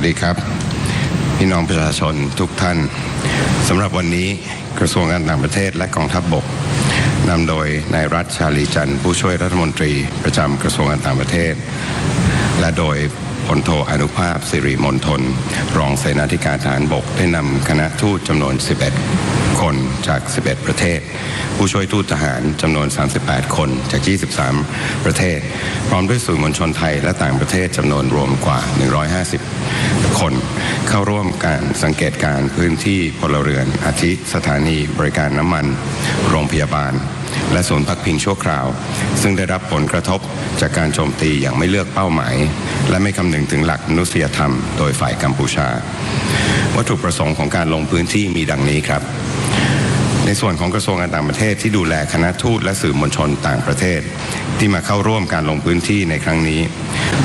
ดีสวัสดีครับ พี่น้องประชาชนทุกท่านสำหรับวันนี้กระทรวงการต่างประเทศและกองทัพบบกนำโดยนายรัฐชาลีจันทร์ผู้ช่วยรัฐมนตรีประจำกระทรวงการต่างประเทศ และโดย พลโทอนุภาพสิริมนทน รองเสนาธิการทหารบกได้นำคณะทูตจำนวน 11 คนจาก 11 ประเทศ ผู้ช่วยทูตทหารจำนวน 38 คนจาก 23 ประเทศ พร้อมด้วยสื่อมวลชนไทยและต่างประเทศจำนวนรวมกว่า 150 คน เข้าร่วมการสังเกตการพื้นที่พลเรือนอาทิสถานีบริการน้ำมัน โรงพยาบาล และศูนย์พักพิงชั่วคราว ซึ่งได้รับผลกระทบจากการโจมตีอย่างไม่เลือกเป้าหมาย และไม่คำนึงถึงหลักมนุษยธรรมโดยฝ่ายกัมพูชา วัตถุประสงค์ของการลงพื้นที่มีดังนี้ครับในส่วนของกระทรวงการต่างประเทศที่ดูแลคณะทูตและสื่อมวลชนต่างประเทศ ที่มาเข้าร่วมการลงพื้นที่ในครั้งนี้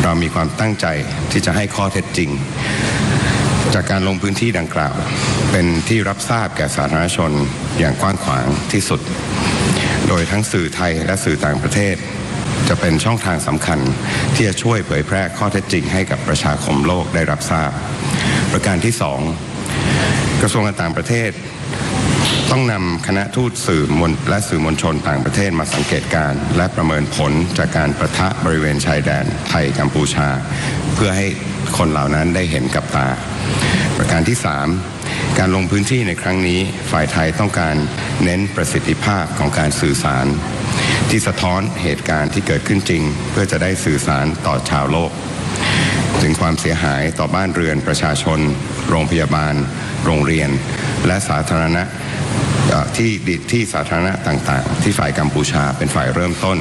เรามีความตั้งใจที่จะให้ข้อเท็จจริง จากการลงพื้นที่ดังกล่าว เป็นที่รับทราบแก่สาธารณชนอย่างกว้างขวางที่สุด โดยทั้งสื่อไทยและสื่อต่างประเทศ จะเป็นช่องทางสำคัญที่จะช่วยเผยแพร่ข้อเท็จจริงให้กับประชาคมโลกได้รับทราบ ประการที่สองกระทรวงการต่างประเทศ ต้องนำคณะทูตสื่อมวลและสื่อมวลชนต่างประเทศมาสังเกตการณ์และประเมินผลจากการประทะบริเวณชายแดนไทยกัมพูชา เพื่อให้คนเหล่านั้นได้เห็นกับตา ประการที่ 3 การลงพื้นที่ในครั้งนี้ฝ่ายไทยต้องการเน้นประสิทธิภาพของการสื่อสาร ที่สะท้อนเหตุการณ์ที่เกิดขึ้นจริง เพื่อจะได้สื่อสารต่อชาวโลก ถึงความเสียหายต่อบ้านเรือนประชาชน โรงพยาบาล โรงเรียน และสาธารณะที่ดิที่สาธารณะต่างๆ ที่ฝ่ายกัมพูชาเป็นฝ่ายเริ่มต้น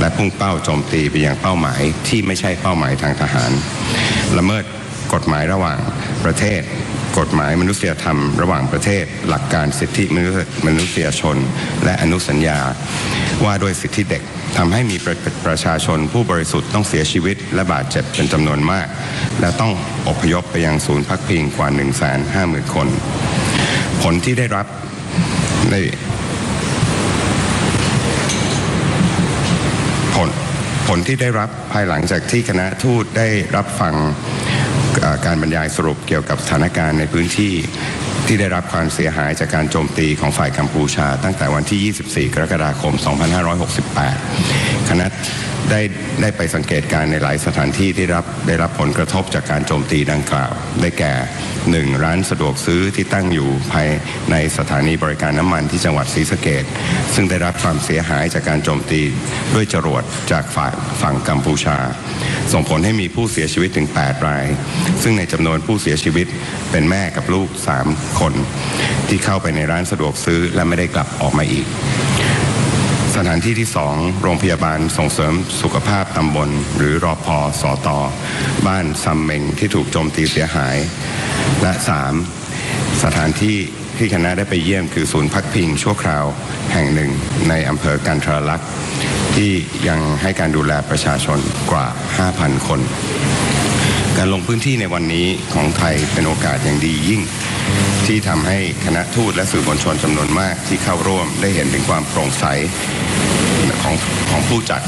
และพุ่งเป้าโจมตีไปยังเป้าหมายที่ไม่ใช่เป้าหมายทางทหาร ละเมิดกฎหมายระหว่างประเทศ กฎหมายมนุษยธรรมระหว่างประเทศ หลักการสิทธิมนุษยชน และอนุสัญญา ว่าด้วยสิทธิเด็กทำให้มีประประชาชนผู้บริสุทธิ์ต้องเสียชีวิต และบาดเจ็บเป็นจำนวนมาก และต้องอพยพไปยังศูนย์พักพิงกว่า 1 5 0 0 0 0 คน ผลที่ได้รับในผลผลที่ได้รับภายหลังจากที่คณะทูตได้รับฟัง การบรรยายสรุปเกี่ยวกับสถานการณ์ในพื้นที่ที่ได้รับความเสียหายจากการโจมตีของฝ่ายกัมพูชา ตั้งแต่วันที่ 24 กรกฎาคม 2568 คณะได้ได้ไปสังเกตการณ์ในหลายสถานที่ที่รับได้รับผลกระทบจากการโจมตีดังกล่าว ได้แก่ 1. ร้านสะดวกซื้อที่ตั้งอยู่ภายในสถานีบริการน้ำมันที่จังหวัดศรีสะเกดซึ่งได้รับความเสียหายจากการโจมตีด้วยจรวดจากฝ่ายฝั่งกัมพูชา ส่งผลให้มีผู้เสียชีวิตถึง 8 ราย ซึ่งในจำนวนผู้เสียชีวิตเป็นแม่กับลูก 3 คน ที่เข้าไปในร้านสะดวกซื้อและไม่ได้กลับออกมาอีก สถานที่ที่ 2 โรงพยาบาลส่งเสริมสุขภาพตำบล หรือรอพอสอตอบ้านซัมเมงที่ถูกโจมตีเสียหาย และ 3. สถานที่ที่คณะได้ไปเยี่ยมคือศูนย์พักพิงชั่วคราวแห่งหนึ่งในอำเภอกันทรลักษณ์ที่ยังให้การดูแลประชาชนกว่า 5,000 คน การลงพื้นที่ในวันนี้ของไทยเป็นโอกาสอย่างดียิ่ง ที่ทำให้คณะทูตและสื่อมวลชนจำนวนมากที่เข้าร่วมได้เห็นถึงความโปร่งใสของของผู้จัด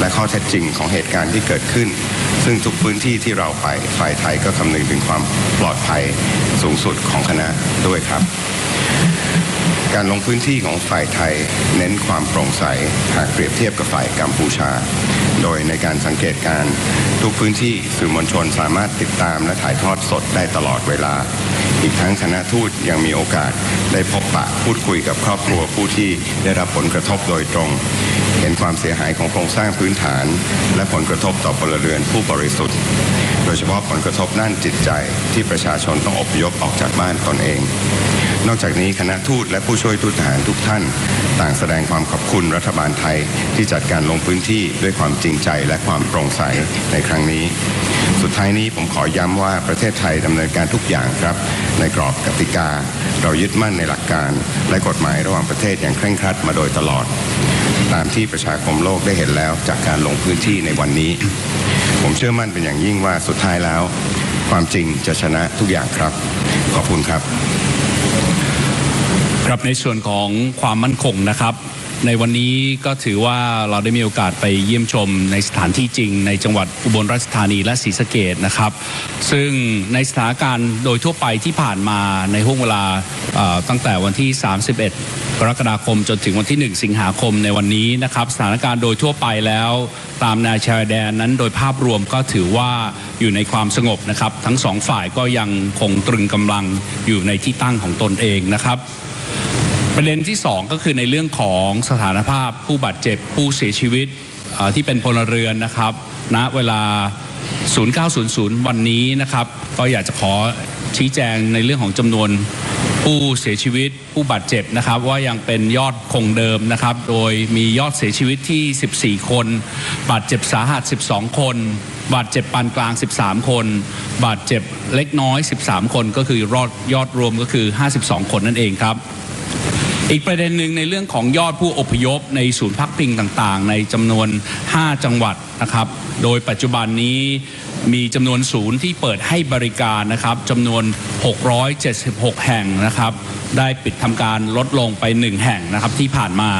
และข้อเท็จจริงของเหตุการณ์ที่เกิดขึ้น ซึ่งทุกพื้นที่ที่เราไปฝ่ายไทยก็คำนึงถึงความปลอดภัยสูงสุดของคณะด้วยครับ การลงพื้นที่ของฝ่ายไทย เน้นความโปร่งใสหากเปรียบเทียบกับฝ่ายกัมพูชา โดยในการสังเกตการทุกพื้นที่สื่อมวลชนสามารถติดตามและถ่ายทอดสดได้ตลอดเวลา อีกทั้งคณะทูตยังมีโอกาสได้พบปะพูดคุยกับครอบครัวผู้ที่ได้รับผลกระทบโดยตรง เห็นความเสียหายของโครงสร้างพื้นฐาน และผลกระทบต่อพลเรือนผู้บริสุทธิ์ โดยเฉพาะผลกระทบด้านจิตใจที่ประชาชนต้องอพยพออกจากบ้านตนเอง นอกจากนี้คณะทูตและผู้ช่วยทูตทหารทุกท่าน ต่างแสดงความขอบคุณรัฐบาลไทยที่จัดการลงพื้นที่ด้วยความจริงใจและความโปร่งใสในครั้งนี้ สุดท้ายนี้ผมขอย้ำว่าประเทศไทยดำเนินการทุกอย่างครับ ในกรอบกติกา เรายึดมั่นในหลักการ และกฎหมายระหว่างประเทศอย่างเคร่งครัดมาโดยตลอด ตามที่ประชาคมโลกได้เห็นแล้วจากการลงพื้นที่ในวันนี้ ผมเชื่อมั่นเป็นอย่างยิ่งว่าสุดท้ายแล้ว ความจริงจะชนะทุกอย่างครับ ขอบคุณครับ ครับในส่วนของความมั่นคงนะครับ ในวันนี้ก็ถือว่าเราได้มีโอกาสไปเยี่ยมชมในสถานที่จริง ในจังหวัดอุบลราชธานีและศรีสะเกดนะครับ ซึ่งในสถานการณ์โดยทั่วไปที่ผ่านมาในห่วงเวลาตั้งแต่วันที่ 31 กรกฎาคมจนถึงวันที่ 1 สิงหาคมในวันนี้นะครับ สถานการณ์โดยทั่วไปแล้วตามแนวชายแดนนั้นโดยภาพรวมก็ถือว่าอยู่ในความสงบนะครับ ทั้งสองฝ่ายก็ยังคงตรึงกำลังอยู่ในที่ตั้งของตนเองนะครับ ประเด็นที่ 2 ก็คือในเรื่องของสถานภาพผู้บาดเจ็บผู้เสียชีวิตที่เป็นพลเรือนนะครับณเวลา 0900 วันนี้นะครับ ก็อยากจะขอชี้แจงในเรื่องของจำนวนผู้เสียชีวิตผู้บาดเจ็บนะครับ ว่ายังเป็นยอดคงเดิมนะครับ โดยมียอดเสียชีวิตที่ 14 คน บาดเจ็บสาหัส 12 คน บาดเจ็บปานกลาง 13 คน บาดเจ็บเล็กน้อย 13 คนก็คือยอดยอดรวมก็คือ 52 คนนั่นเองครับ อีกประเด็นหนึ่งในเรื่องของยอดผู้อพยพในศูนย์พักพิงต่างๆ ในจำนวน 5 จังหวัดนะครับ โดยปัจจุบันนี้มีจำนวนศูนย์ที่เปิดให้บริการนะครับจำนวน 676 แห่งนะครับ ได้ปิดทำการลดลงไป 1 แห่งนะครับที่ผ่านมา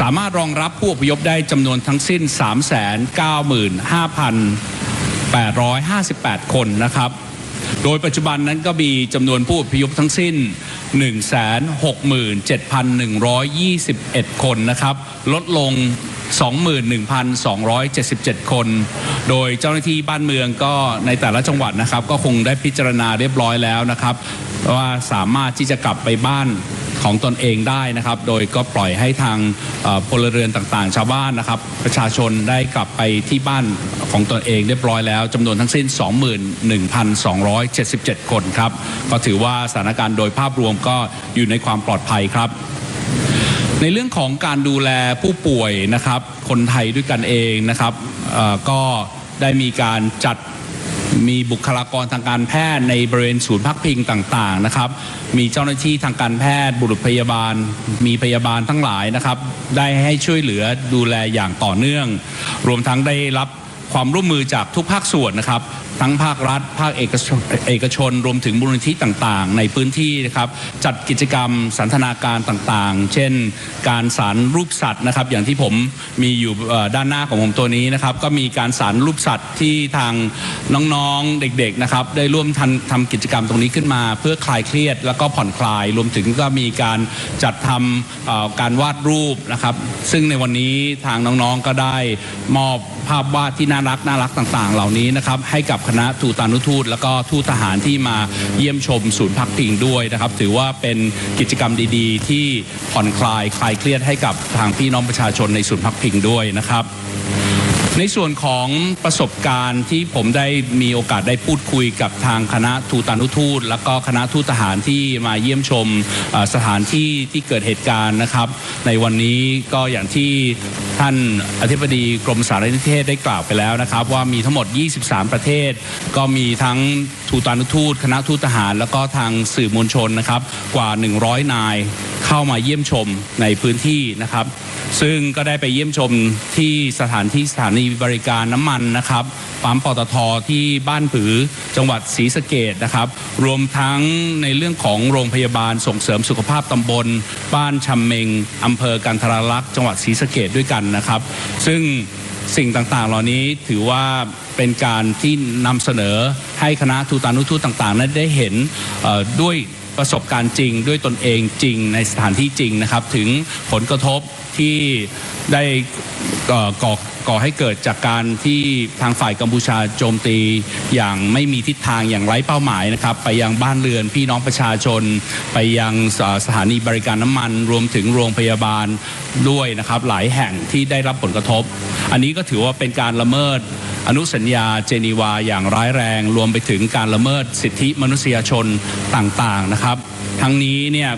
สามารถรองรับผู้อพยพได้จำนวนทั้งสิ้น 395,858 คนนะครับ โดยปัจจุบันนั้นก็มีจำนวนผู้อพยพทั้งสิ้น 167,121 คนนะครับ ลดลง 21,277 คน โดยเจ้าหน้าที่บ้านเมืองก็ในแต่ละจังหวัดนะครับ ก็คงได้พิจารณาเรียบร้อยแล้วนะครับ ว่าสามารถที่จะกลับไปบ้าน ของตนเองได้นะครับ โดยก็ปล่อยให้ทางพลเรือนต่างๆ ชาวบ้านนะครับ ประชาชนได้กลับไปที่บ้านของตนเองเรียบร้อยแล้วจำนวนทั้งสิ้น 21,277 คนครับ ก็ถือว่าสถานการณ์โดยภาพรวมก็อยู่ในความปลอดภัยครับในเรื่องของการดูแลผู้ป่วยนะครับ คนไทยด้วยกันเองนะครับก็ได้มีการจัด มีบุคลากรทางการแพทย์ในบริเวณศูนย์พักพิงต่างๆนะครับ มีเจ้าหน้าที่ทางการแพทย์บุรุษพยาบาล มีพยาบาลทั้งหลายนะครับ ได้ให้ช่วยเหลือดูแลอย่างต่อเนื่อง รวมทั้งได้รับ ความร่วมมือจากทุกภาคส่วนนะครับ ทั้งภาครัฐ ภาคเอกชนเอกชนรวมถึงมูลนิธิต่างๆ ในพื้นที่นะครับ จัดกิจกรรมสันทนาการต่างๆ เช่น การสารรูปสัตว์นะครับ อย่างที่ผมมีอยู่ด้านหน้าของผมตัวนี้นะครับ ก็มีการสารรูปสัตว์ที่ทางน้องๆเด็กๆนะครับ ได้ร่วมทำทำกิจกรรมตรงนี้ขึ้นมา เพื่อคลายเครียด แล้วก็ผ่อนคลาย รวมถึงก็มีการจัดทำการวาดรูปนะครับ ซึ่งในวันนี้ทางน้องๆก็ได้มอบภาพวาดที่น่ารักน่ารักต่างๆ เหล่านี้นะครับให้กับคณะทูตานุทูต แล้วก็ทูตทหารที่มาเยี่ยมชมศูนย์พักพิงด้วยนะครับ ถือว่าเป็นกิจกรรมดีๆ ที่ผ่อนคลายคลายเครียดให้กับทางพี่น้องประชาชนในศูนย์พักพิงด้วยนะครับในส่วนของประสบการณ์ที่ผมได้มีโอกาสได้พูดคุยกับทางคณะทูตานุทูต แล้วก็คณะทูตทหารที่มาเยี่ยมชมสถานที่ที่เกิดเหตุการณ์นะครับ ในวันนี้ก็อย่างที่ท่านอธิบดีกรมสารนิเทศได้กล่าวไปแล้วนะครับ ว่ามีทั้งหมด 23 ประเทศ ก็มีทั้งทูตานุทูต คณะทูตทหาร แล้วก็ทางสื่อมวลชนนะครับกว่า 100 นายเข้ามาเยี่ยมชมในพื้นที่นะครับ ซึ่งก็ได้ไปเยี่ยมชมที่สถานที่สถานีบริการน้ำมันนะครับปั๊มปตทที่บ้านผือจังหวัดศรีสะเกดนะครับ รวมทั้งในเรื่องของโรงพยาบาลส่งเสริมสุขภาพตำบล บ้านชำเมงอำเภอกันทราลักษณ์จังหวัดศรีสะเกดด้วยกันนะครับ ซึ่งสิ่งต่างๆ เหล่านี้ถือว่าเป็นการที่นำเสนอให้คณะทูตานุทูตต่างๆ นั้นได้เห็นด้วยประสบการณ์จริงด้วยตนเองจริงในสถานที่จริงนะครับ ถึงผลกระทบที่ได้ก่อก่อให้เกิดจากการที่ทางฝ่ายกัมพูชาโจมตีอย่างไม่มีทิศทางอย่างไร้เป้าหมายนะครับ ไปยังบ้านเรือนพี่น้องประชาชน ไปยังสถานีบริการน้ำมัน รวมถึงโรงพยาบาลด้วยนะครับ หลายแห่งที่ได้รับผลกระทบ อันนี้ก็ถือว่าเป็นการละเมิดอนุสัญญาเจนีวาอย่างร้ายแรง รวมไปถึงการละเมิดสิทธิมนุษยชนต่างๆนะครับ ทั้งนี้เนี่ย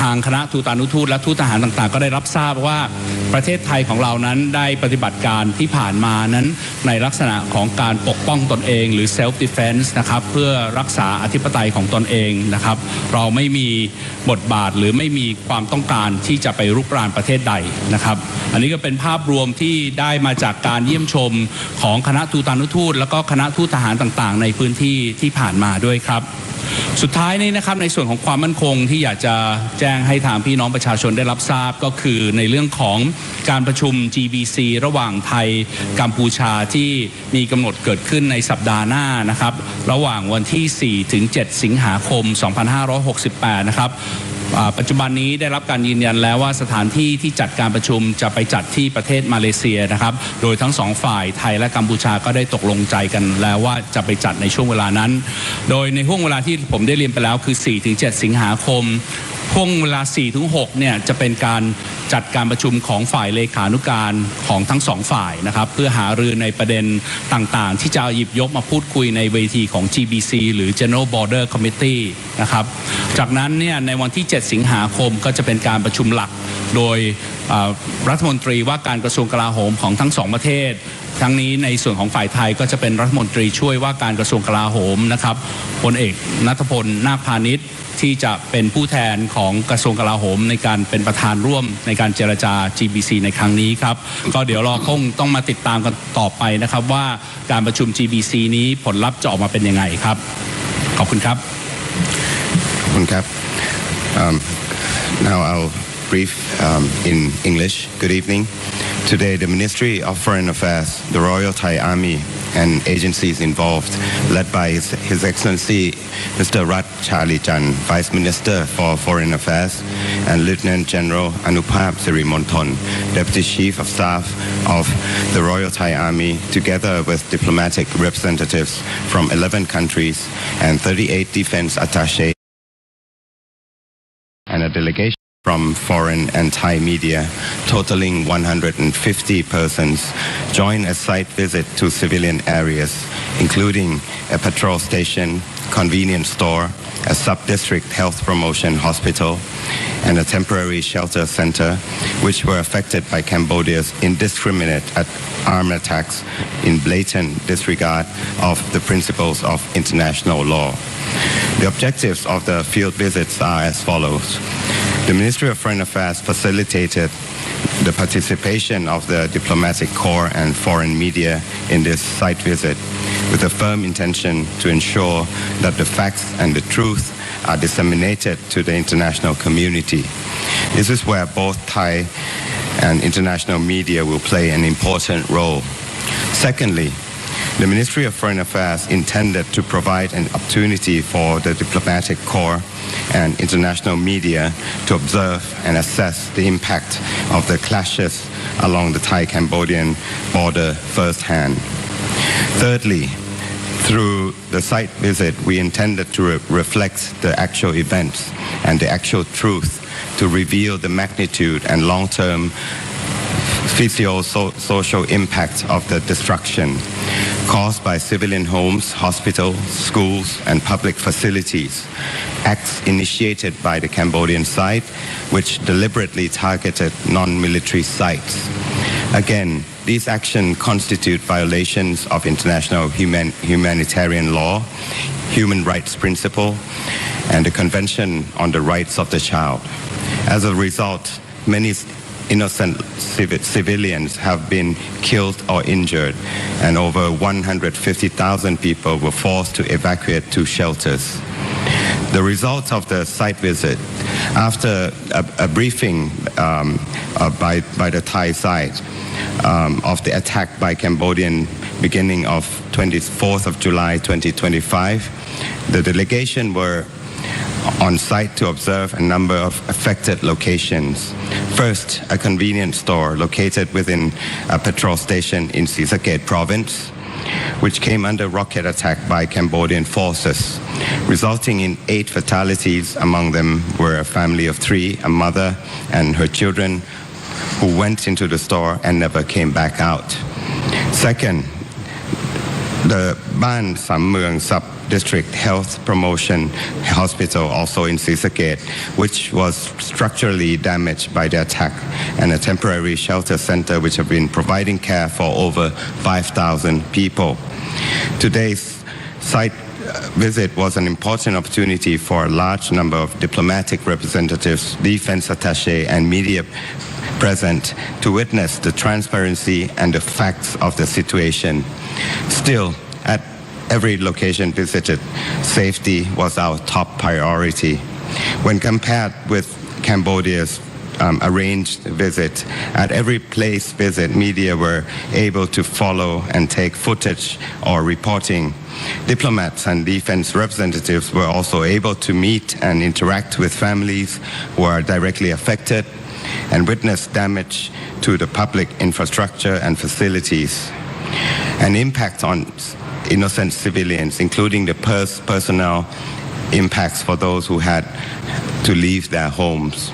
ทางคณะทูตานุทูตและทูตทหารต่างๆ ก็ได้รับทราบว่าประเทศไทยของเรานั้นได้ปฏิบัติการที่ผ่านมานั้นในลักษณะของการปกป้องตนเองหรือ self defense นะครับเพื่อรักษาอธิปไตยของตนเองนะครับ เราไม่มีบทบาทหรือไม่มีความต้องการที่จะไปรุกรานประเทศใดนะครับ อันนี้ก็เป็นภาพรวมที่ได้มาจากการเยี่ยมชมของคณะทูตานุทูต แล้วก็คณะทูตทหารต่างๆ ในพื้นที่ที่ผ่านมาด้วยครับ สุดท้ายนี้นะครับในส่วนของความมั่นคงที่อยากจะแจ้งให้ทางพี่น้องประชาชนได้รับทราบก็คือในเรื่องของการประชุม GBC ระหว่างไทยกัมพูชาที่มีกำหนดเกิดขึ้นในสัปดาห์หน้านะครับ ระหว่างวันที่ 4 ถึง 7 สิงหาคม 2568 นะครับ ปัจจุบันนี้ได้รับการยืนยันแล้วว่าสถานที่ที่จัดการประชุมจะไปจัดที่ประเทศมาเลเซียนะครับ โดยทั้งสองฝ่ายไทยและกัมพูชาก็ได้ตกลงใจกันแล้วว่าจะไปจัดในช่วงเวลานั้น โดยในห่วงเวลาที่ผมได้เรียนไปแล้วคือ 4-7 สิงหาคม ห่วงเวลา4-6เนี่ยจะเป็นการจัดการประชุมของฝ่ายเลขานุการของทั้งสองฝ่ายนะครับ เพื่อหารือในประเด็นต่างๆ ที่จะหยิบยกมาพูดคุยในเวทีของ GBC หรือ General Border Committee นะครับ จากนั้นเนี่ยในวันที่ 7 สิงหาคมก็จะเป็นการประชุมหลักโดยรัฐมนตรีว่าการกระทรวงกลาโหมของทั้งสองประเทศทั้งนี้ในส่วนของฝ่ายไทยก็จะเป็นรัฐมนตรีช่วยว่าการกระทรวงกลาโหมนะครับพลเอกนัทพลนาคพาณิชย์ที่จะเป็นผู้แทนของกระทรวงกลาโหมในการเป็นประธานร่วมในการเจรจา GBC ในครั้งนี้ครับ ก็เดี๋ยวเราคงต้องมาติดตามกันต่อไปนะครับว่าการประชุม GBC นี้ผลลัพธ์จะออกมาเป็นยังไงครับ ขอบคุณครับ ขอบคุณครับ Um, now I'll brief um, in English. Good evening. Today, the Ministry of Foreign Affairs, the Royal Thai Army, and agencies involved, led by His, His Excellency Mr. Rat Charlie-chan, Vice Minister for Foreign Affairs, and Lieutenant General Anupap Sirimonthon, Deputy Chief of Staff of the Royal Thai Army, together with diplomatic representatives from 11 countries and 38 defense attaches and a delegation from foreign and Thai media, totaling 150 persons, joined a site visit to civilian areas, including a patrol station, convenience store, a sub-district health promotion hospital, and a temporary shelter center, which were affected by Cambodia's indiscriminate armed attacks in blatant disregard of the principles of international law. The objectives of the field visits are as follows. The Ministry of Foreign Affairs facilitated the participation of the diplomatic corps and foreign media in this site visit with a firm intention to ensure that the facts and the truth are disseminated to the international community. This is where both Thai and international media will play an important role. Secondly, the Ministry of Foreign Affairs intended to provide an opportunity for the diplomatic corps and international media to observe and assess the impact of the clashes along the Thai-Cambodian border firsthand. Thirdly, through the site visit, we intended to re- reflect the actual events and the actual truth to reveal the magnitude and long-term physio-social impact of the destruction caused by civilian homes, hospitals, schools, and public facilities. Acts initiated by the Cambodian side, which deliberately targeted non-military sites. Again, these actions constitute violations of international human- humanitarian law, human rights principle, and the Convention on the Rights of the Child. As a result, many innocent civi- civilians have been killed or injured, and over 150,000 people were forced to evacuate to shelters. The results of the site visit, after a, a briefing um, uh, by, by the Thai side um, of the attack by Cambodian beginning of 24th of July 2025, the delegation were on site to observe a number of affected locations. First, a convenience store located within a petrol station in Sisaket province, which came under rocket attack by Cambodian forces, resulting in eight fatalities. Among them were a family of three, a mother and her children, who went into the store and never came back out. Second, the Ban Sam Mueang Sub District Health Promotion Hospital, also in Sisaket, which was structurally damaged by the attack, and a temporary shelter center which have been providing care for over 5,000 people. Today's site uh, visit was an important opportunity for a large number of diplomatic representatives, defense attaché, and media present to witness the transparency and the facts of the situation. Still, every location visited, safety was our top priority. When compared with Cambodia's um, arranged visit, at every place visit, media were able to follow and take footage or reporting. Diplomats and defense representatives were also able to meet and interact with families who are directly affected and witness damage to the public infrastructure and facilities. An impact on innocent civilians, including the pers- personnel impacts for those who had to leave their homes.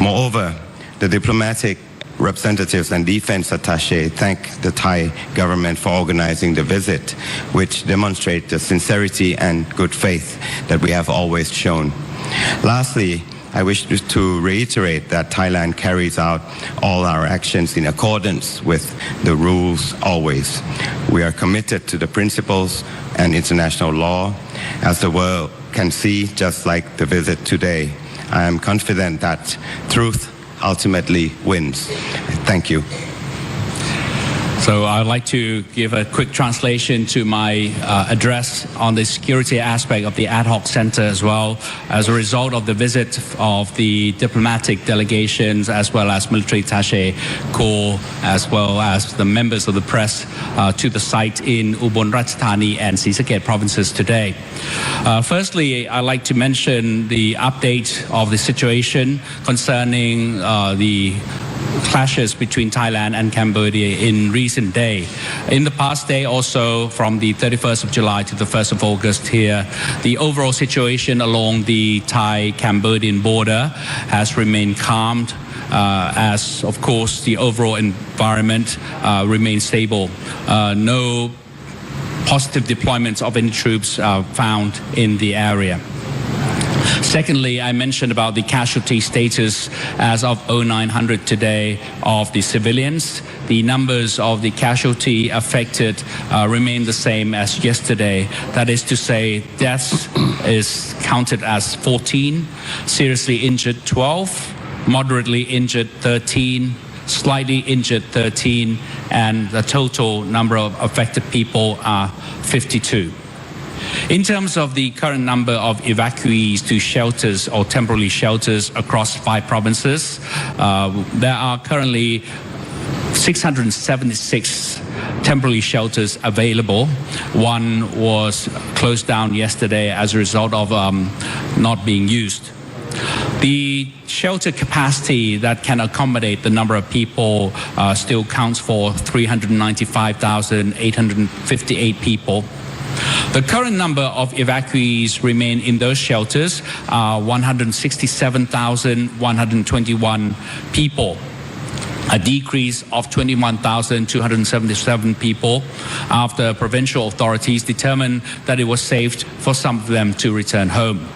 Moreover, the diplomatic representatives and defense attaché thank the Thai government for organizing the visit, which demonstrates the sincerity and good faith that we have always shown. Lastly, I wish to reiterate that Thailand carries out all our actions in accordance with the rules always. We are committed to the principles and international law, as the world can see, just like the visit today. I am confident that truth ultimately wins. Thank you. So I'd like to give a quick translation to my uh, address on the security aspect of the ad hoc center as well. As a result of the visit of the diplomatic delegations as well as military attaché corps, as well as the members of the press uh, to the site in Ubon Ratchathani and Sisaket provinces today. Uh, firstly, I'd like to mention the update of the situation concerning uh, the clashes between Thailand and Cambodia in recent day. In the past day also from the 31st of July to the 1st of August here, the overall situation along the Thai-Cambodian border has remained calmed uh, as of course the overall environment uh, remains stable. Uh, no positive deployments of any troops uh, found in the area. Secondly, I mentioned about the casualty status as of 0900 today of the civilians. The numbers of the casualty affected uh, remain the same as yesterday. That is to say, deaths is counted as 14, seriously injured 12, moderately injured 13, slightly injured 13, and the total number of affected people are 52. In terms of the current number of evacuees to shelters or temporary shelters across five provinces, uh, there are currently 676 temporary shelters available. One was closed down yesterday as a result of um, not being used. The shelter capacity that can accommodate the number of people uh, still counts for 395,858 people. The current number of evacuees remain in those shelters uh, are 167,121 people a decrease of 21,277 people after provincial authorities determined that it was safe for some of them to return home.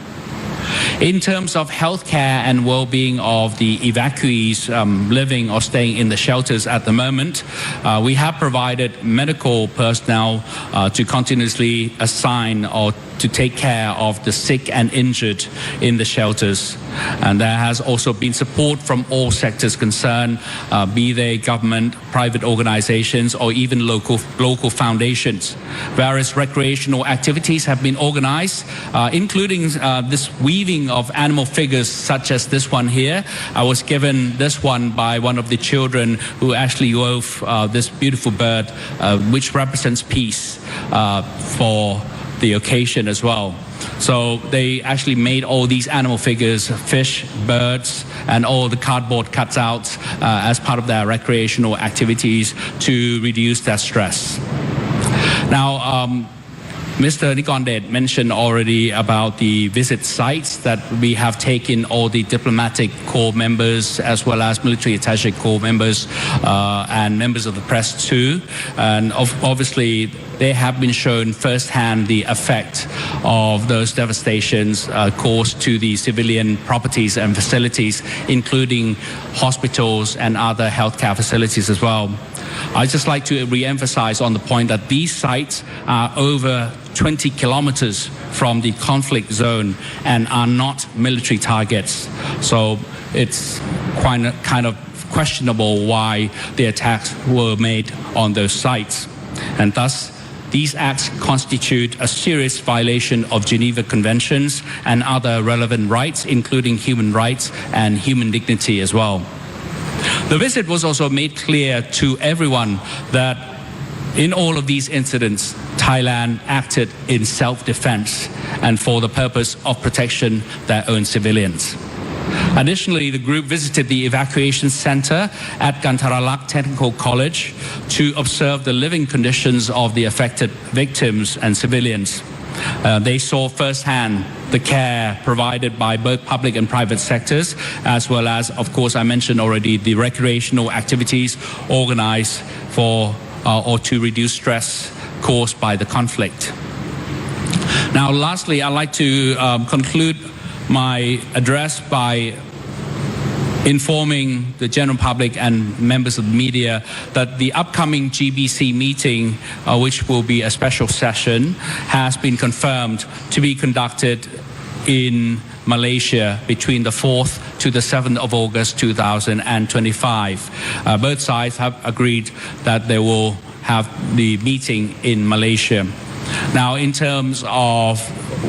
In terms of healthcare and well-being of the evacuees um, living or staying in the shelters at the moment, uh, we have provided medical personnel uh, to continuously assign or to take care of the sick and injured in the shelters. And there has also been support from all sectors concerned, uh, be they government, private organizations, or even local, local foundations. Various recreational activities have been organized, uh, including uh, this weaving of animal figures such as this one here. I was given this one by one of the children who actually wove uh, this beautiful bird, uh, which represents peace uh, for the occasion as well. So they actually made all these animal figures, fish, birds, and all the cardboard cutouts uh, as part of their recreational activities to reduce their stress. Now, um, Mr. Nikondet mentioned already about the visit sites that we have taken all the diplomatic corps members as well as military attaché corps members uh, and members of the press too. And of, obviously, they have been shown firsthand the effect of those devastations uh, caused to the civilian properties and facilities, including hospitals and other healthcare facilities as well. I'd just like to re-emphasize on the point that these sites are over 20 kilometers from the conflict zone and are not military targets. So it's quite kind of questionable why the attacks were made on those sites. And thus, these acts constitute a serious violation of Geneva Conventions and other relevant rights, including human rights and human dignity as well. The visit was also made clear to everyone that in all of these incidents, Thailand acted in self defense and for the purpose of protection their own civilians. Additionally, the group visited the evacuation center at Gantaralak Technical College to observe the living conditions of the affected victims and civilians. Uh, they saw firsthand the care provided by both public and private sectors, as well as, of course, I mentioned already the recreational activities organized for uh, or to reduce stress caused by the conflict. Now, lastly, I'd like to um, conclude my address by informing the general public and members of the media that the upcoming GBC meeting, uh, which will be a special session, has been confirmed to be conducted in Malaysia between the 4th to the 7th of August 2025. Uh, both sides have agreed that they will have the meeting in Malaysia. Now, in terms of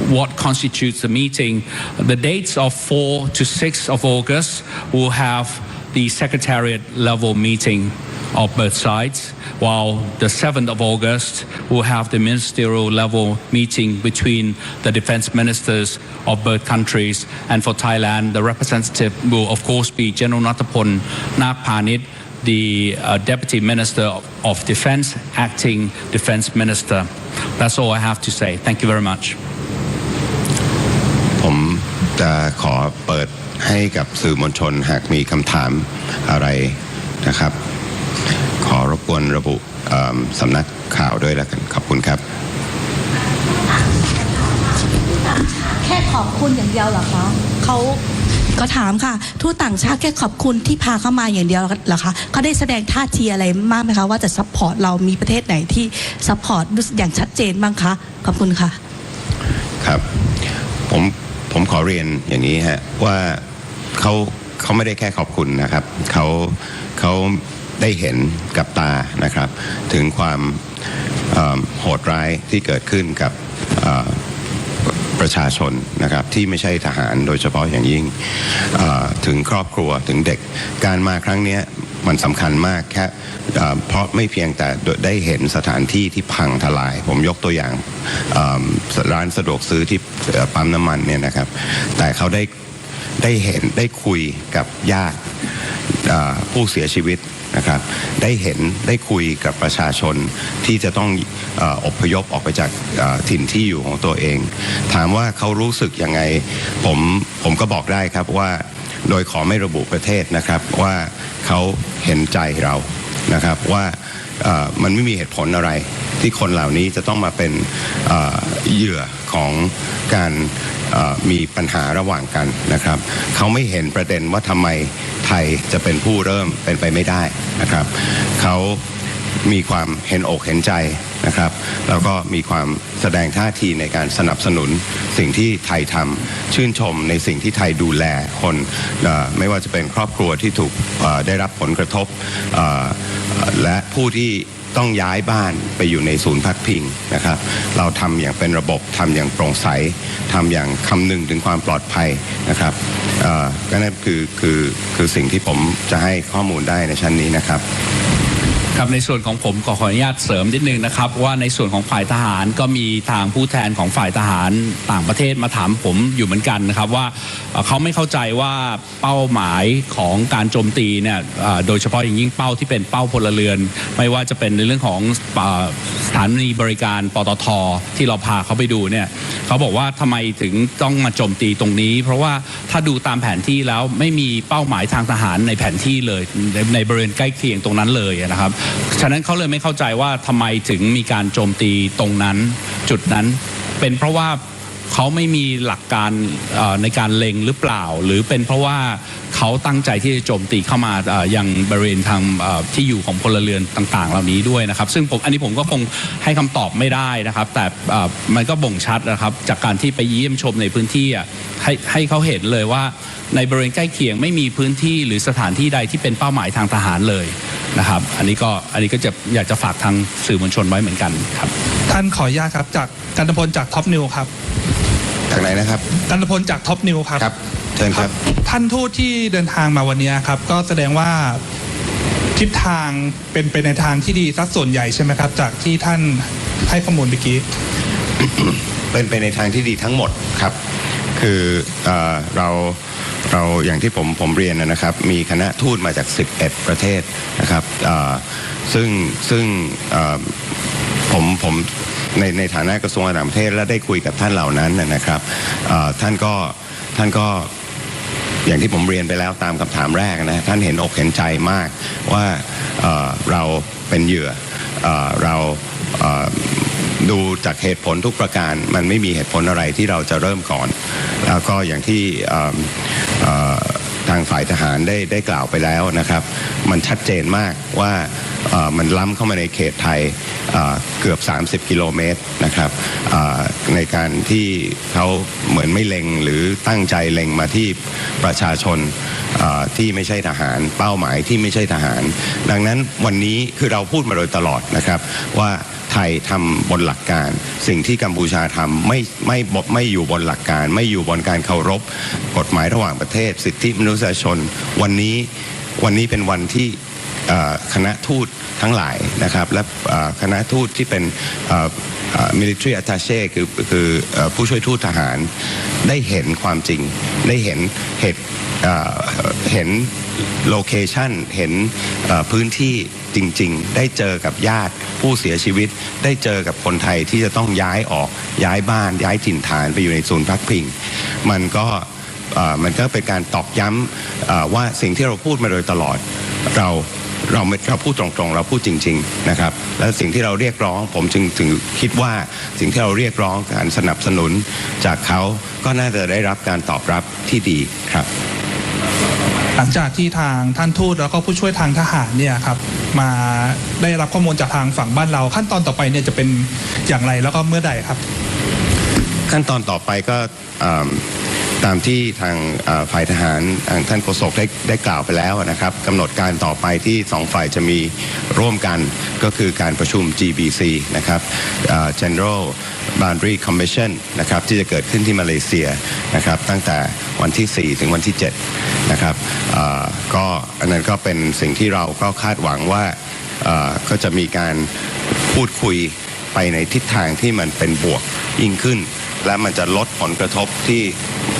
what constitutes the meeting, the dates of 4 to 6 of August will have the secretariat level meeting of both sides, while the 7th of August will have the ministerial level meeting between the defense ministers of both countries. And for Thailand, the representative will, of course, be General Natapon Nakpanit, the uh, Deputy Minister of, of Defense, Acting Defense Minister. That's all I have to say. Thank you very much. ผมจะขอเปิดให้กับสื่อมวลชนหากมีคำถามอะไรนะครับ ขอรบกวนระบุเอิ่มสำนักข่าวด้วยแล้วกันขอบคุณครับ แค่ขอบคุณอย่างเดียวเหรอคะเขาก็ถามค่ะ ทูตต่างชาติแค่ขอบคุณที่พาเข้ามาอย่างเดียวเหรอคะเขาได้แสดงท่าทีอะไรมากไหมคะว่าจะซัพพอร์ตเรามีประเทศไหนที่ซัพพอร์ตอย่างชัดเจนบ้างคะขอบคุณค่ะ ครับ ผม ผมขอเรียนอย่างนี้ฮะว่าเขาเขาไม่ได้แค่ขอบคุณนะครับเขาเขาได้เห็นกับตานะครับ ถึงความโหดร้ายที่เกิดขึ้นกับประชาชนนะครับที่ไม่ใช่ทหารโดยเฉพาะอย่างยิ่งถึงครอบครัวถึงเด็กการมาครั้งนี้ มันสำคัญมากแค่เพราะไม่เพียงแต่ได้เห็นสถานที่ที่พังทลาย ผมยกตัวอย่างร้านสะดวกซื้อที่ปั๊มน้ำมันเนี่ยนะครับ แต่เขาได้ได้เห็นได้คุยกับญาติผู้เสียชีวิตนะครับ ได้เห็นได้คุยกับประชาชนที่จะต้องออพยพออกไปจากถิ่นที่อยู่ของตัวเอง ถามว่าเขารู้สึกยังไงผมผมก็บอกได้ครับว่า โดยขอไม่ระบุประเทศนะครับว่าเขาเห็นใจเรานะครับว่ามันไม่มีเหตุผลอะไร ที่คนเหล่านี้จะต้องมาเป็นเหยื่อของการมีปัญหาระหว่างกันนะครับ เขาไม่เห็นประเด็นว่าทำไมไทยจะเป็นผู้เริ่มเป็นไปไม่ได้นะครับ เขา มีความเห็นอกเห็นใจนะครับแล้วก็มีความแสดงท่าทีในการสนับสนุนสิ่งที่ไทยทำชื่นชมในสิ่งที่ไทยดูแลคนไม่ว่าจะเป็นครอบครัวที่ถูกได้รับผลกระทบและผู้ที่ต้องย้ายบ้านไปอยู่ในศูนย์พักพิงนะครับ เราทำอย่างเป็นระบบทำอย่างโปร่งใสทำอย่างคำนึงถึงความปลอดภัยนะครับก็นั่นคือคือคือสิ่งที่ผมจะให้ข้อมูลได้ในชั้นนี้นะครับ ครับในส่วนของผมก็ขออนุญาตเสริมนิดนึงนะครับ ว่าในส่วนของฝ่ายทหารก็มีทางผู้แทนของฝ่ายทหารต่างประเทศมาถามผมอยู่เหมือนกันนะครับว่าเขาไม่เข้าใจว่าเป้าหมายของการโจมตีเนี่ยโดยเฉพาะอย่างยิ่งเป้าที่เป็นเป้าพลเรือน ไม่ว่าจะเป็นในเรื่องของสถานีบริการปตทที่เราพาเขาไปดูเนี่ยเขาบอกว่าทำไมถึงต้องมาโจมตีตรงนี้ เพราะว่าถ้าดูตามแผนที่แล้วไม่มีเป้าหมายทางทหารในแผนที่เลยในบริเวณใกล้เคียงตรงนั้นเลยนะครับฉะนั้นเขาเลยไม่เข้าใจว่าทำไมถึงมีการโจมตีตรงนั้น จุดนั้น เป็นเพราะว่าเขาไม่มีหลักการในการเล็งหรือเปล่า หรือเป็นเพราะว่า เขาตั้งใจที่จะโจมตีเข้ามาเอ่อยังบริเวณทางที่อยู่ของพลเรือนต่าง ๆ เหล่านี้ด้วยนะครับ ซึ่งผมอันนี้ผมก็คงให้คำตอบไม่ได้นะครับ แต่มันก็บ่งชัดนะครับจากการที่ไปเยี่ยมชมในพื้นที่ให้ให้เขาเห็นเลยว่าในบริเวณใกล้เคียงไม่มีพื้นที่หรือสถานที่ใดที่เป็นเป้าหมายทางทหารเลยนะครับ อันนี้ก็อันนี้ก็จะอยากจะฝากทางสื่อมวลชนไว้เหมือนกันครับ ท่านขออนุญาตครับจากกันตพลจากท็อปนิวครับ จากไหนนะครับกันตพลจากท็อปนิวครับครับเชิญครับ ท่านทูตที่เดินทางมาวันนี้ครับ ก็แสดงว่าทิศทางเป็นไปในทางที่ดีสักส่วนใหญ่ใช่ไหมครับ จากที่ท่านให้ข้อมูลเมื่อกี้เป็นไปในทางที่ดีทั้งหมดครับ คือเอ่อเราเราอย่างที่ผมผมเรียนนะครับ มีคณะทูตมาจาก 11 ประเทศนะครับเอ่อซึ่งซึ่งเอ่อผมผม ในในฐานะกระทรวงต่างประเทศและได้คุยกับท่านเหล่านั้นนะครับท่านก็ท่านก็อย่างที่ผมเรียนไปแล้วตามคำถามแรกนะท่านเห็นอกเห็นใจมากว่าเเราเป็นเหยื่อเอเราเดูจากเหตุผลทุกประการ มันไม่มีเหตุผลอะไรที่เราจะเริ่มก่อน แล้วก็อย่างที่ ทางฝ่ายทหารได้ได้กล่าวไปแล้วนะครับ มันชัดเจนมากว่ามันล้ำเข้ามาในเขตไทยเอ่อเกือบ 30 กิโลเมตรนะครับในการที่เขาเหมือนไม่เล็งหรือตั้งใจเล็งมาที่ประชาชนที่ไม่ใช่ทหาร เป้าหมายที่ไม่ใช่ทหาร ดังนั้นวันนี้คือเราพูดมาโดยตลอดนะครับว่า ไทยทำบนหลักการ สิ่งที่กัมพูชาทำไม่ไม่ไม่ไม่อยู่บนหลักการ ไม่อยู่บนการเคารพ กฎหมายระหว่างประเทศ สิทธิมนุษยชน วันนี้วันนี้เป็นวันที่คณะทูตทั้งหลายนะครับ และคณะทูตที่เป็น military attaché คือคือผู้ช่วยทูตทหารได้เห็นความจริง ได้เห็นเหตุเห็นโลเคชันเห็นพื้นที่จริง ๆ ได้เจอกับญาติผู้เสียชีวิต ได้เจอกับคนไทยที่จะต้องย้ายออกย้ายบ้านย้ายถิ่นฐานไปอยู่ในศูนย์พักพิง มันก็มันก็เป็นการตอกย้ำว่าสิ่งที่เราพูดมาโดยตลอดเรา เราไม่เราพูดตรงๆ เราพูดจริง ๆนะครับ แล้วสิ่งที่เราเรียกร้อง ผมจึงถึงคิดว่าสิ่งที่เราเรียกร้องการสนับสนุนจากเขาก็น่าจะได้รับการตอบรับที่ดีครับ หลังจากที่ทางท่านทูตแล้วก็ผู้ช่วยทางทหารเนี่ยครับมาได้รับข้อมูลจากทางฝั่งบ้านเรา ขั้นตอนต่อไปเนี่ยจะเป็นอย่างไรแล้วก็เมื่อใดครับ ขั้นตอนต่อไปก็อ่า ตามที่ทางฝ่ายทหารทางท่านโฆษกได้ได้กล่าวไปแล้วนะครับกำหนดการต่อไปที่สองฝ่ายจะมีร่วมกันก็คือการประชุม GBC นะครับ General Boundary Commission นะครับที่จะเกิดขึ้นที่มาเลเซียนะครับตั้งแต่วันที่ 4 ถึงวันที่ 7 นะครับก็อันนั้นก็เป็นสิ่งที่เราก็คาดหวังว่าก็จะมีการพูดคุยไปในทิศทางที่มันเป็นบวกยิ่งขึ้น และมันจะลดผลกระทบที่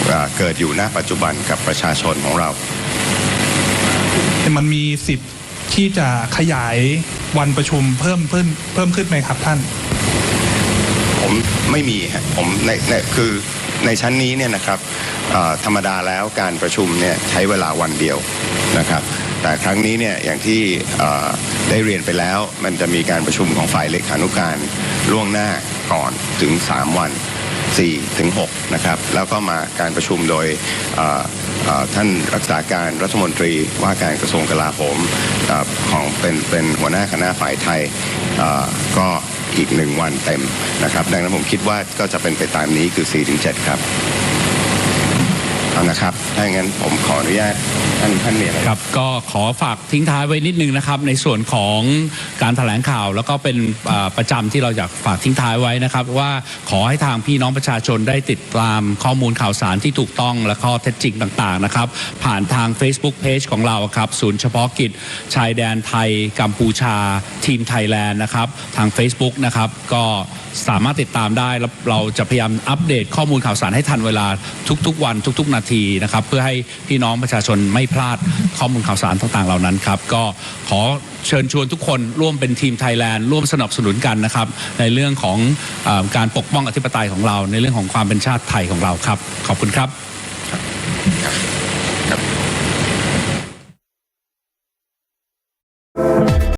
เอ่อเกิดอยู่ณปัจจุบันกับประชาชนของเรา มันมีสิทธิ์ที่จะขยายวันประชุมเพิ่มเพิ่มเพิ่มขึ้นไหมครับท่าน ผมไม่มีฮะผมในในคือในชั้นนี้เนี่ยนะครับเอ่อธรรมดาแล้วการประชุมเนี่ยใช้เวลาวันเดียวนะครับแต่ครั้งนี้เนี่ยอย่างที่เอ่อได้เรียนไปแล้ว มันจะมีการประชุมของฝ่ายเลขานุการล่วงหน้าก่อนถึง 3 วัน 4ถึง6นะครับแล้วก็มาการประชุมโดยท่านรักษาการรัฐมนตรีว่าการกระทรวงกลาโหมอของเป็นเป็นหัวหน้าคณะฝ่ายไทยก็อีกหนึ่งวันเต็มนะครับ ดังนั้นผมคิดว่าก็จะเป็นไปตามนี้คือ 4-7 ครับ เอานะครับถ้าอย่างนั้นผมขออนุญาตท่านท่านมีอะไรครับก็ขอฝากทิ้งท้ายไว้นิดนึงนะครับ ในส่วนของการแถลงข่าว แล้วก็เป็นประจำที่เราอยากฝากทิ้งท้ายไว้นะครับ ว่าขอให้ทางพี่น้องประชาชนได้ติดตามข้อมูลข่าวสารที่ถูกต้องและข้อเท็จจริงต่างๆนะครับ ผ่านทาง Facebook Page ของเราครับศูนย์เฉพาะกิจชายแดนไทยกัมพูชาทีมไทยแลนด์นะครับ ทาง Facebook นะครับก็สามารถติดตามได้แล้วเราจะพยายามอัปเดตข้อมูลข่าวสารให้ทันเวลาทุกๆ วันทุก ๆ นาทีนะครับเพื่อให้พี่น้องประชาชนไม่พลาดข้อมูลข่าวสารต่างๆเหล่านั้นครับก็ขอเชิญชวนทุกคนร่วมเป็นทีมไทยแลนด์ร่วมสนับสนุนกันนะครับในเรื่องของอการปกป้องอธิปไตยของเรา ในเรื่องของความเป็นชาติไทยของเราครับ ขอบคุณครับ